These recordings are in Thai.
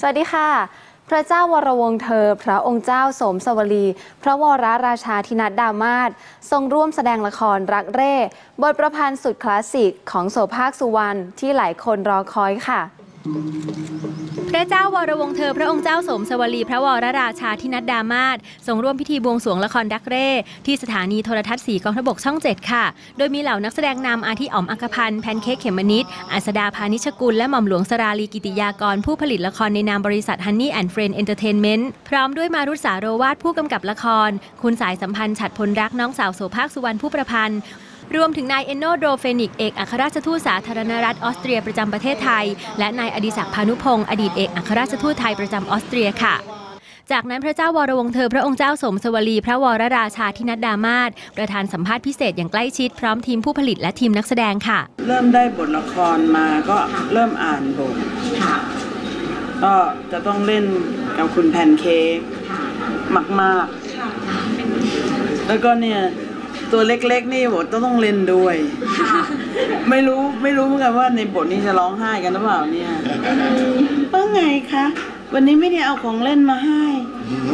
สวัสดีค่ะ พระเจ้าวรวงเธอ พระองค์เจ้าสมสวลี พระวรราชาธินัดดามาศทรงร่วมแสดงละครรักเร่ บทประพันธ์สุดคลาสสิกของโสภาคสุวรรณที่หลายคนรอคอยค่ะ พระเจ้าวรวงเธอพระองค์เจ้าสมสวลีพระวรราชาธินัดดามาศทรงร่วมพิธีบวงสรวงละครดักเร่ ที่สถานีโทรทัศน์สีกองทบกช่อง 7 ค่ะ โดยมีเหล่านักแสดงนำอาทิอ๋อมอัคพันธ์แพนเค้กเขมนิดอัสดาพานิชกุล และหม่อมหลวงสราลีกิติยากร ผู้ผลิตละครในนามบริษัท Honey and Friend Entertainment พร้อมด้วยมารุษสาโรวาทผู้กำกับละคร คุณสายสัมพันธ์ฉัดพลรักน้องสาวโสภาคสุวรรณผู้ประพันธ์ รวมถึงนายเอนโนโดเฟนิก เอกอัครราชทูตสาธารณรัฐออสเตรียประจำประเทศไทย และนายอดิศักดิ์พานุพงศ์อดีตเอกอัครราชทูตไทยประจำออสเตรียค่ะจากนั้นพระเจ้าวรวงศ์เธอพระองค์เจ้าสมสวลี พระวรราชาธินัดดามาศประธานสัมภาษณ์พิเศษอย่างใกล้ชิดพร้อมทีมผู้ผลิตและทีมนักแสดงค่ะ เริ่มได้บทละครมาก็เริ่มอ่านบทก็จะต้องเล่นกับคุณแพนเค้กมาก ๆ แล้วก็เนี่ย ตัวเล็กๆนี่บทต้องต้องเล่นด้วย ไม่รู้ไม่รู้เหมือนกันว่าในบทนี้จะร้องไห้กันหรือเปล่าเนี่ยว่าไงคะ วันนี้ไม่ได้เอาของเล่นมาให้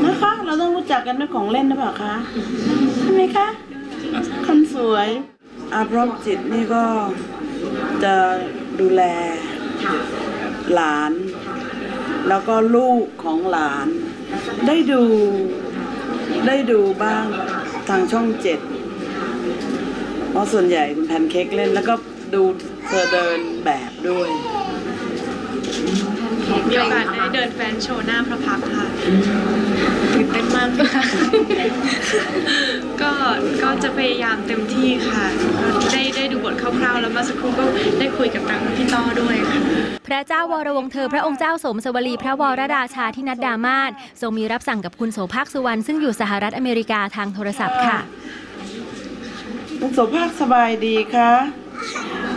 นะคะ เราต้องรู้จักกันด้วยของเล่นหรือเปล่าคะใช่ไหมคะคนสวยอาพร้อมจิตนี่ก็จะดูแลหลาน แล้วก็ลูกของหลาน ได้ดูได้ดูบ้างทางช่องเจ็ด เพราะส่วนใหญ่คุณแพนเค้กเล่นแล้วก็ดูเธอเดินแบบด้วยมีโอกาสได้เดินแฟนโชว์หน้าพระพักตร์ค่ะตื่นเต้นมากค่ะก็ก็จะพยายามเต็มที่ค่ะก็ได้ได้ดูบทคร่าวๆ แล้วเมื่อสักครู่ก็ได้คุยกับทางพี่ต้อด้วยค่ะ พระเจ้าวรวงศ์เธอพระองค์เจ้าสมสวลีพระวรราชาธินัดดามาศทรงมีรับสั่งกับคุณโสภาคสุวรรณซึ่งอยู่สหรัฐอเมริกาทางโทรศัพท์ค่ะ คุณโสภาคสบายดีคะ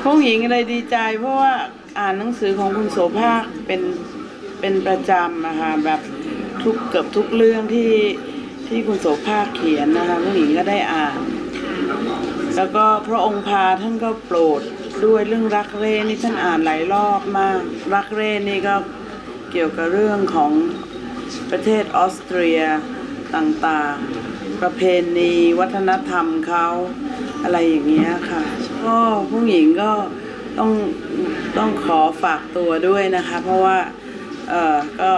ผู้หญิงอะไรดีใจ เพราะว่าอ่านหนังสือของคุณโสภาคเป็นเป็นประจำนะคะแบบทุกเกือบทุกเรื่องที่ที่คุณโสภาคเขียนนะคะผู้หญิงก็ได้อ่าน แล้วก็พระองค์พาท่านก็โปรดด้วยเรื่องรักเร่นี่ท่านอ่านหลายรอบมาก รักเร่นี่ก็เกี่ยวกับเรื่องของประเทศออสเตรียต่างๆ ประเพณีวัฒนธรรมเขา อะไรอย่างเงี้ยค่ะก็ผู้หญิงก็ต้องต้องขอฝากตัวด้วยนะคะ เพราะว่าเออก็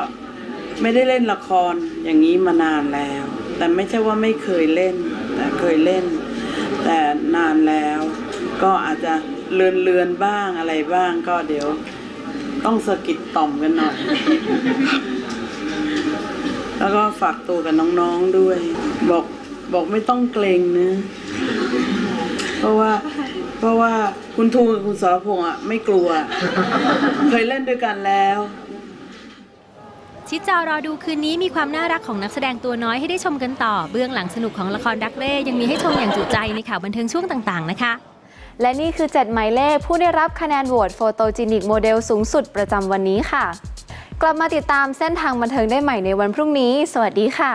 ไม่ได้เล่นละครอย่างนี้มานานแล้ว แต่ไม่ใช่ว่าไม่เคยเล่น แต่เคยเล่น แต่นานแล้ว ก็อาจจะเลือนเลือนๆบ้างอะไรบ้างก็เดี๋ยวต้องสะกิดต่อมกันหน่อย แล้วก็ฝากตัวกับน้องๆด้วย บอกบอกไม่ต้องเกรงนะ เพราะว่า เพราะว่าคุณทูกับคุณสรพงษ์อะไม่กลัว เคยเล่นด้วยกันแล้วชิดจอรอดูคืนนี้มีความน่ารักของนักแสดงตัวน้อยให้ได้ชมกันต่อ เบื้องหลังสนุกของละครดักเร่ยังมีให้ชมอย่างจุใจในข่าวบันเทิงช่วงต่างๆ นะคะ และนี่คือ 7 หมายเลขผู้ได้รับคะแนนโหวตโฟโตจินิกโมเดลสูงสุดประจำวันนี้ค่ะ กลับมาติดตามเส้นทางบันเทิงได้ใหม่ในวันพรุ่งนี้ สวัสดีค่ะ